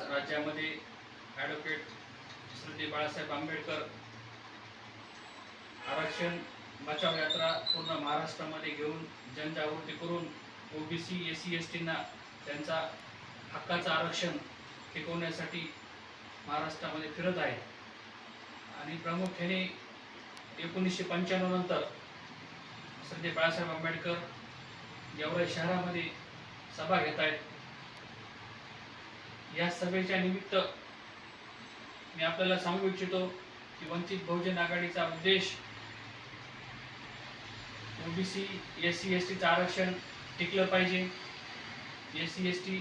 आज राज्यामध्ये ॲडव्होकेट श्रीमती बाळासाहेब आंबेडकर आरक्षण बचाव यात्रा पूर्ण महाराष्ट्रामध्ये घेऊन जनजागृती करून ओबीसी एस सी एस टींना त्यांचा हक्काचं आरक्षण टिकवण्यासाठी महाराष्ट्रामध्ये फिरत आहे. आणि प्रामुख्याने एकोणीसशे पंच्याण्णव नंतर श्रीमती बाळासाहेब आंबेडकर गेवराई शहरामध्ये सभा घेत आहेत. या सभेच्या निमित्त मी आपल्याला सांगू इच्छितो की वंचित बहुजन आघाडीचा उद्देश ओबीसी एस सी एस टीचं आरक्षण टिकलं पाहिजे. एस सी एस टी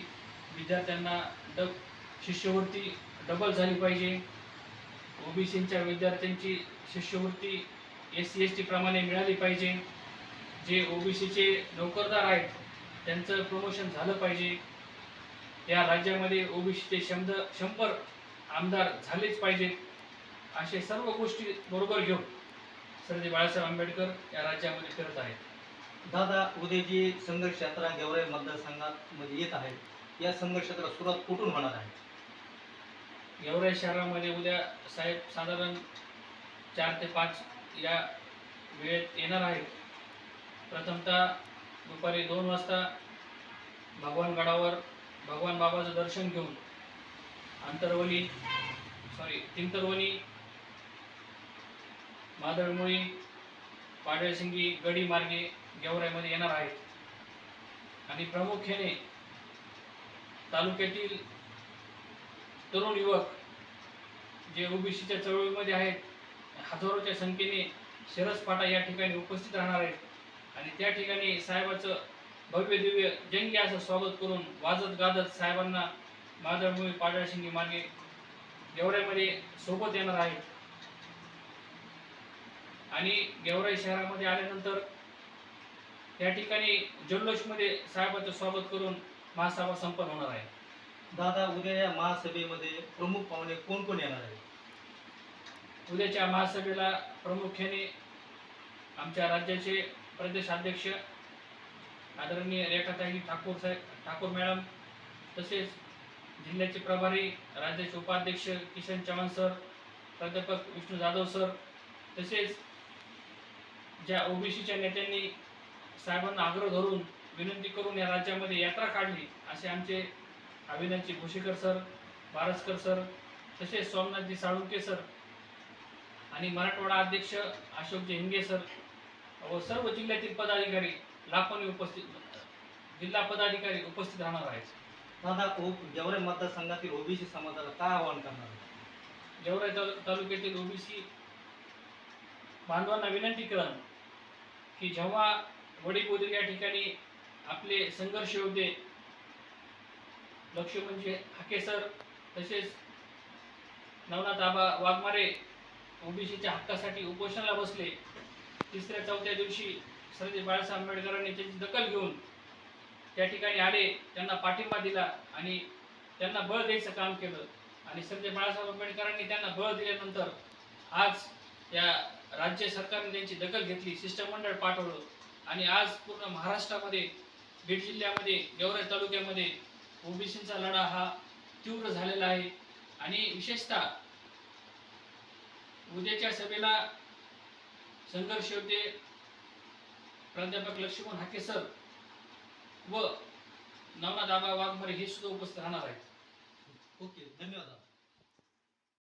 विद्यार्थ्यांना डब शिष्यवृत्ती डबल झाली पाहिजे. ओबीसीच्या विद्यार्थ्यांची शिष्यवृत्ती एस सी एस टी प्रमाणे मिळाली पाहिजे. जे ओबीसीचे नोकरदार आहेत त्यांचं प्रमोशन झालं पाहिजे. या राज्यामध्ये ओबीसीचे शंभर शंभर आमदार झालेच पाहिजेत असे सर्व गोष्टी बरोबर घेऊन सरजी बाळासाहेब आंबेडकर या राज्यामध्ये फिरत आहेत. दादा उद्या जी संघर्ष यात्रा गेवराई मतदारसंघात मध्ये येत आहे. या संघर्ष यात्रा सुरुवात कुठून होणार आहे? गेवराई शहरामध्ये उद्या साहेब साधारण चार ते पाच या वेळेत येणार आहेत. प्रथमतः दुपारी दोन वाजता भगवान गडावर भगवान बाबाचं दर्शन घेऊन आंतरवली सॉरी तिंतरवली मादळमुळी पाडळसिंगी गडी मार्गे गेवराईमध्ये येणार आहेत. आणि प्रामुख्याने तालुक्यातील तरुण युवक जे ओबीसीच्या चळवळीमध्ये आहेत हजारोच्या संख्येने शिरसपाटा या ठिकाणी उपस्थित राहणार आहेत. आणि त्या ठिकाणी साहेबाचं भव्य दिव्य जंगी असं स्वागत करून वाजत गाजत साहेबांना मादळमुळी पाडळशिंगी मार्गे गेवराईमध्ये सोबत येणार आहेत आणि गेवराई शहरामध्ये आल्यानंतर त्या ठिकाणी जल्लोषमध्ये साहेबाचं स्वागत करून महासभा संपन्न होणार आहे. दादा उद्या या महासभेमध्ये प्रमुख पाहुणे कोण कोण येणार आहे उद्याच्या महासभेला प्रामुख्याने आमच्या राज्याचे प्रदेशाध्यक्ष आदरणीय रेखाताई ठाकूर साहेब ठाकूर मॅडम तसेच जिल्ह्याचे प्रभारी राज्याचे उपाध्यक्ष किशन चव्हाण सर प्राध्यापक विष्णू जाधव सर तसेच ज्या ओबीसीच्या नेत्यांनी साहेबांना आग्रह धरून विनंती करून या राज्यामध्ये यात्रा काढली असे आमचे अविनाशजी भोशीकर सर बारसकर सर तसेच सोमनाथजी साळुंके सर आणि मराठवाडा अध्यक्ष अशोकजी हिंगे सर व सर्व जिल्ह्यातील पदाधिकारी लाखोनी उपस्थित जिल्हा पदाधिकारी उपस्थित राहणार आहेत. दादा ओ गेवराई मतदारसंघातील ओबीसी समाजाला काय आवाहन करणार? आहे गेवराई तालु तालुक्यातील ओबीसी बांधवांना विनंती करण की जेव्हा वडीबोदी या ठिकाणी आपले संघर्ष योद्धे लक्ष्मणजी हाके सर तसेच नवनाथ आबा वाघमारे ओबीसीच्या हक्कासाठी उपोषणाला बसले तिसऱ्या चौथ्या दिवशी सरजी बाळासाहेब आंबेडकरांनी त्याची दखल घेऊन त्या ठिकाणी आले त्यांना पाठिंबा दिला आणि त्यांना बळ द्यायचं काम केलं. आणि सरजे बाळासाहेब आंबेडकरांनी त्यांना बळ दिल्यानंतर आज या राज्य सरकारने त्यांची दखल घेतली शिष्टमंडळ पाठवलं आणि आज पूर्ण महाराष्ट्रामध्ये बीड जिल्ह्यामध्ये गेवराई तालुक्यामध्ये ओबीसीचा लढा हा तीव्र झालेला आहे. आणि विशेषतः उद्याच्या सभेला संघर्ष होते प्राध्यापक लक्ष्मण हाके सर व नवनाथ दाबा वाघमारे हे सुद्धा उपस्थित राहणार आहेत. ओके धन्यवाद.